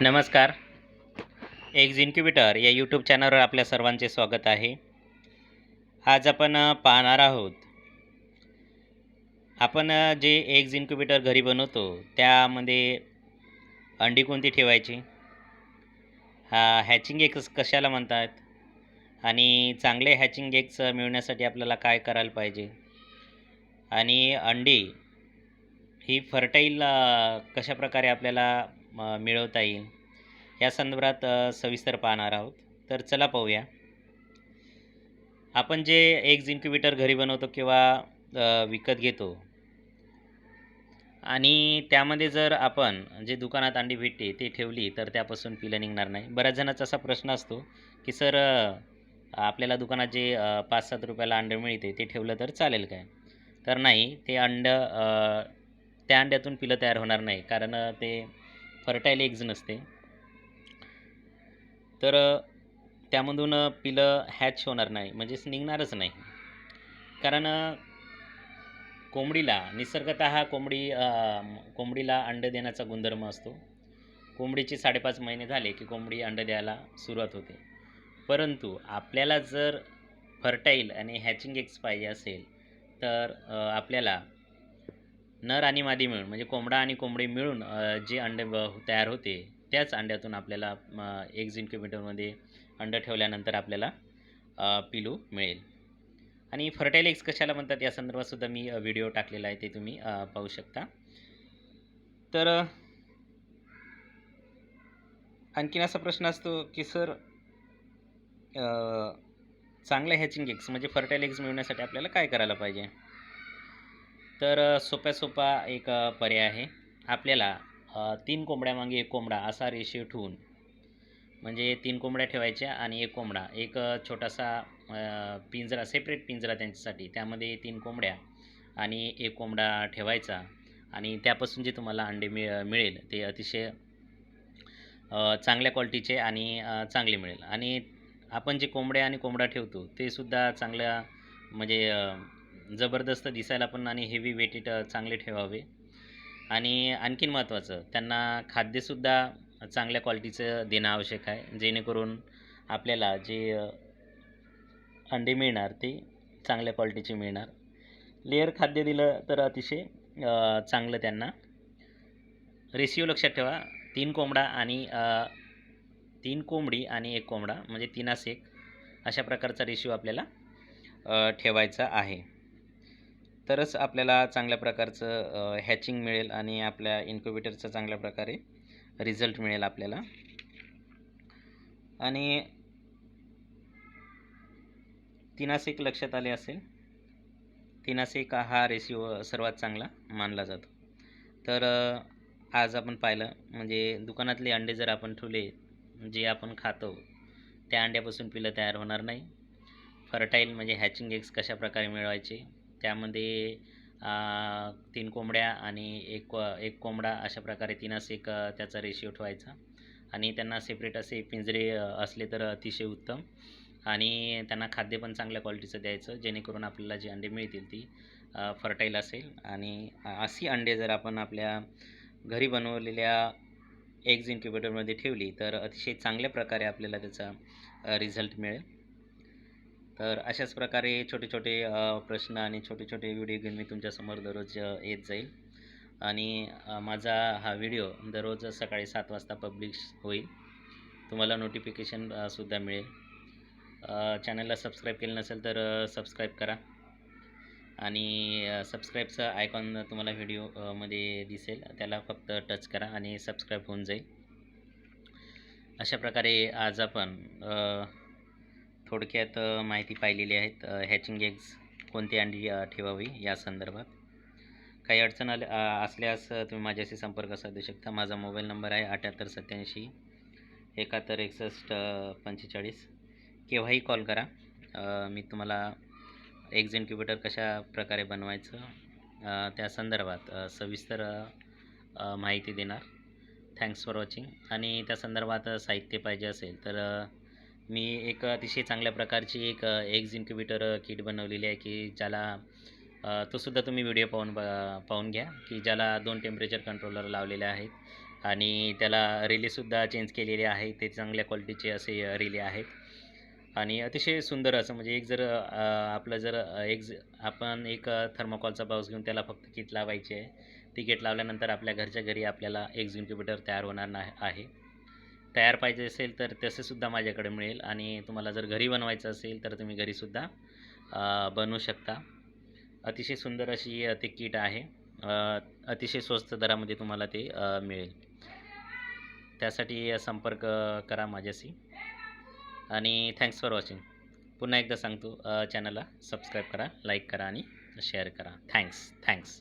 नमस्कार. एक्झ इन्क्युबिटर या यूट्यूब चॅनलवर आपल्या सर्वांचे स्वागत आहे. आज आपण पाहणार आहोत. आपण जे एक्झ इन्क्युबिटर घरी बनवतो त्यामध्ये अंडी कोणती ठेवायची? हॅचिंग एग्स कशाला म्हणतात? आणि चांगले हॅचिंग एग्स मिळवण्यासाठी आपल्याला काय करायला पाहिजे? आणि अंडी ही फर्टाईल कशा प्रकारे आपल्याला म, मिळवता येईल. या संदर्भात सविस्तर पाहणार आहोत. तर चला पाहूया. आपण जे एग्ज इन्क्युबेटर घरी बनवतो किंवा विकत घेतो आणि त्यामध्ये जर आपण जे दुकानात अंडी भेटते ते ठेवली तर त्यापासून पिलं निघणार नाही. बऱ्याच जणांचा असा प्रश्न असतो की सर आपल्याला दुकानात जे पाच सात रुपयाला अंडं मिळते ते ठेवलं तर चालेल काय? तर नाही ते अंड त्या अंड्यातून पिलं तयार होणार नाही. कारण ते फर्टाईल एग्ज नसते. तर त्यामधून पिलं हॅच होणार नाही म्हणजेच निघणारच नाही. कारण कोंबडीला निसर्गतः कोंबडी कोंबडीला अंडं देण्याचा गुणधर्म असतो. कोंबडीचे साडेपाच महिने झाले की कोंबडी अंडं द्यायला सुरुवात होते. परंतु आपल्याला जर फर्टाईल आणि हॅचिंग एग्स पाहिजे असेल तर आपल्याला नर आणि मादी मिळून म्हणजे कोंबडा आणि कोंबडी मिळून जे अंडे ब- तयार होते त्याच अंड्यातून आपल्याला एक्झ इन्क्युबेटरमध्ये अंडं ठेवल्यानंतर आपल्याला पिलू मिळेल. आणि फर्टाईल एक्स कशाला म्हणतात या संदर्भातसुद्धा मी व्हिडिओ टाकलेला आहे ते तुम्ही पाहू शकता. तर आणखीन असा प्रश्न असतो की सर चांगलं हॅचिंग एक्स म्हणजे फर्टाईल एक्स मिळवण्यासाठी आपल्याला काय करायला पाहिजे? तर सोप्या सोपा एक पर्याय आहे. आपल्याला तीन कोंबड्यामागे एक कोंबडा असा रेशिओ ठेवून म्हणजे तीन कोंबड्या ठेवायच्या आणि एक कोंबडा. एक छोटासा पिंजरा सेपरेट पिंजरा त्यांच्यासाठी. त्यामध्ये तीन कोंबड्या आणि एक कोंबडा ठेवायचा आणि त्यापासून जे तुम्हाला अंडे मिळ मिळेल ते अतिशय चांगल्या क्वालिटीचे आणि चांगले मिळेल. आणि आपण जे कोंबड्या आणि कोंबडा ठेवतो ते सुद्धा चांगल्या म्हणजे जबरदस्त दिसायला पण आणि हेवी वेटेट चांगले ठेवावे. आणि आणखीन महत्त्वाचं त्यांना खाद्यसुद्धा चांगल्या क्वालिटीचं देणं आवश्यक आहे. जेणेकरून आपल्याला जे अंडे मिळणार ते चांगल्या क्वालिटीचे मिळणार. लेअर खाद्य दिलं तर अतिशय चांगलं त्यांना. रेशिओ लक्षात ठेवा तीन कोंबडा आणि तीन कोंबडी आणि एक कोंबडा म्हणजे तीनास एक अशा प्रकारचा रेशिओ आपल्याला ठेवायचा आहे. तरच आपल्याला चांगल्या प्रकारचं हॅचिंग मिळेल आणि आपल्या इन्क्युबेटरचा चांगल्या प्रकारे रिझल्ट मिळेल आपल्याला. आणि तिनास एक लक्षात आले असेल तिनास एक हा रेशिओ सर्वात चांगला मानला जातो. तर आज आपण पाहिलं म्हणजे दुकानातले अंडे जर आपण ठेवले जे आपण खातो त्या अंड्यापासून पिलं तयार होणार नाही. फर्टाईल म्हणजे हॅचिंग एग्स कशा प्रकारे मिळवायचे? त्यामध्ये तीन कोंबड्या आणि एक एक कोंबडा अशा प्रकारे तीनास एक त्याचा रेशिओ ठेवायचा. आणि त्यांना सेपरेट असे पिंजरे असले तर अतिशय उत्तम. आणि त्यांना खाद्य पण चांगल्या क्वालिटीचं द्यायचं जेणेकरून आपल्याला जी अंडे मिळतील ती फर्टाईल असेल. आणि अशी अंडे जर आपण आपल्या घरी बनवलेल्या एग्ज इन्क्युबेटरमध्ये ठेवली तर अतिशय चांगल्या प्रकारे आपल्याला त्याचा रिझल्ट मिळेल. तर अशाच प्रकारे छोटे छोटे प्रश्न आणि छोटे छोटे व्हिडिओ घेऊन मी तुमच्यासमोर दररोज येत जाईल. आणि माझा हा व्हिडिओ दररोज सकाळी सात वाजता पब्लिश होईल. तुम्हाला नोटिफिकेशन सुद्धा मिळेल. चॅनलला सबस्क्राईब केलं नसेल तर सबस्क्राईब करा. आणि सबस्क्राईबचं आयकॉन तुम्हाला व्हिडिओमध्ये दिसेल. त्याला फक्त टच करा आणि सबस्क्राईब होऊन जाईल. अशा प्रकारे आज आपण थोडक्यात माहिती पाहिलेली आहेत हॅचिंग एग्स कोणती अंडी ठेवावी या संदर्भात. काही अडचण आल्या असल्यास तुम्ही माझ्याशी संपर्क साधू शकता. माझा मोबाईल नंबर आहे अठ्याहत्तर सत्याऐंशी एकाहत्तर एकसष्ट पंचेचाळीस. केव्हाही कॉल करा. मी तुम्हाला एग्ज इन्क्युबेटर कशा प्रकारे बनवायचं त्या संदर्भात सविस्तर माहिती देणार. थँक्स फॉर वॉचिंग आणि त्या संदर्भात साहित्य पाहिजे असेल तर मी एक अतिशय चांगल्या प्रकारची एक एग्ज इन्क्युबेटर किट बनवलेली आहे की ज्याला तोसुद्धा तुम्ही व्हिडिओ पाहून ब पाहून घ्या की ज्याला दोन टेम्परेचर कंट्रोलर लावलेले आहेत आणि त्याला रिलेसुद्धा चेंज केलेले आहे. ते चांगल्या क्वालिटीचे असे रिले आहेत आणि अतिशय सुंदर असं म्हणजे एक जर आपलं जर एक आपण एक थर्माकॉलचा पाऊस घेऊन त्याला फक्त किट लावायची आहे. ती किट लावल्यानंतर आपल्या घरच्या घरी आपल्याला एक इन्क्युबेटर तयार होणार नाही आहे. तयार पाहिजे असेल तर तसेसुद्धा माझ्याकडे मिळेल. आणि तुम्हाला जर घरी बनवायचं असेल तर तुम्ही घरीसुद्धा बनवू शकता. अतिशय सुंदर अशी ते किट आहे. अतिशय स्वस्त दरामध्ये तुम्हाला ते मिळेल. त्यासाठी संपर्क करा माझ्याशी. आणि थँक्स फॉर वॉचिंग पुन्हा एकदा सांगतो चॅनलला सबस्क्राईब करा लाईक करा आणि शेअर करा. Thanks thanks